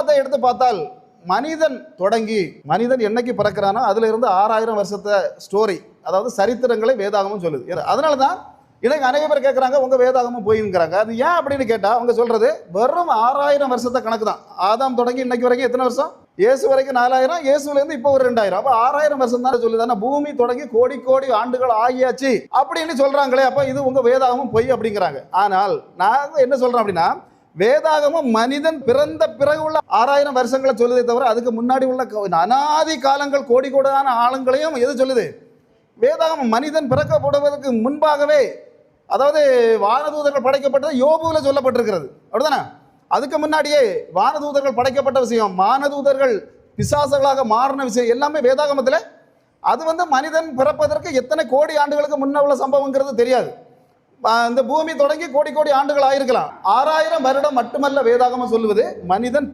வேதாகமத்தை எடுத்து பார்த்தால் மனிதன் தொடங்கி மனிதன் என்னைக்கு பிறக்கிறானோ அதுல இருந்து ஆறாயிரம் வருஷத்தை ஸ்டோரி அதாவது சரித்திரங்களை வேதாகமும் சொல்லுது. அதனால தான் இதை அநேக பேர் கேட்குறாங்க உங்க வேதாகமும் போயிங்கிறாங்க அது ஏன் அப்படின்னு கேட்டா அவங்க சொல்றது வெறும் ஆறாயிரம் வருஷத்தை கணக்கு தான். ஆதாம் தொடங்கி இன்னைக்கு வரைக்கும் எத்தனை வருஷம்? இயேசு வரைக்கும் நாலாயிரம் இயேசுலேருந்து இப்போ ஒரு ரெண்டாயிரம். அப்போ ஆறாயிரம் வருஷம் தான் சொல்லுது. ஆனா பூமி தொடங்கி கோடி கோடி ஆண்டுகள் ஆகியாச்சு அப்படின்னு சொல்கிறாங்களே அப்போ இது உங்கள் வேதாகமும் பொய் அப்படிங்கிறாங்க. ஆனால் நான் என்ன சொல்கிறேன் அப்படின்னா வேதாகமம் மனிதன் பிறந்த பிறகு உள்ள ஆறாயிரம் வருஷங்களை சொல்லுதே தவிர அதுக்கு முன்னாடி உள்ள அனாதி காலங்கள் கோடி கோடான ஆளுங்களையும் எது சொல்லுது? வேதாகமம் மனிதன் பிறக்கப்படுவதற்கு முன்பாகவே அதாவது வானதூதர்கள் படைக்கப்பட்டது யோபுவில் சொல்லப்பட்டிருக்கிறது. அப்படிதானே அதுக்கு முன்னாடியே வானதூதர்கள் படைக்கப்பட்ட விஷயம் மானதூதர்கள் பிசாசுகளாக மாறின விஷயம் எல்லாமே வேதாகமத்தில். அது வந்து மனிதன் பிறப்பதற்கு எத்தனை கோடி ஆண்டுகளுக்கு முன்ன உள்ள சம்பவங்கிறது தெரியாது. இந்த பூமி தொடங்கி கோடி கோடி ஆண்டுகள் ஆயிருக்கலாம். ஆறாயிரம் வருடம் மட்டுமல்ல வேதாகமம் சொல்லுவது மனிதன்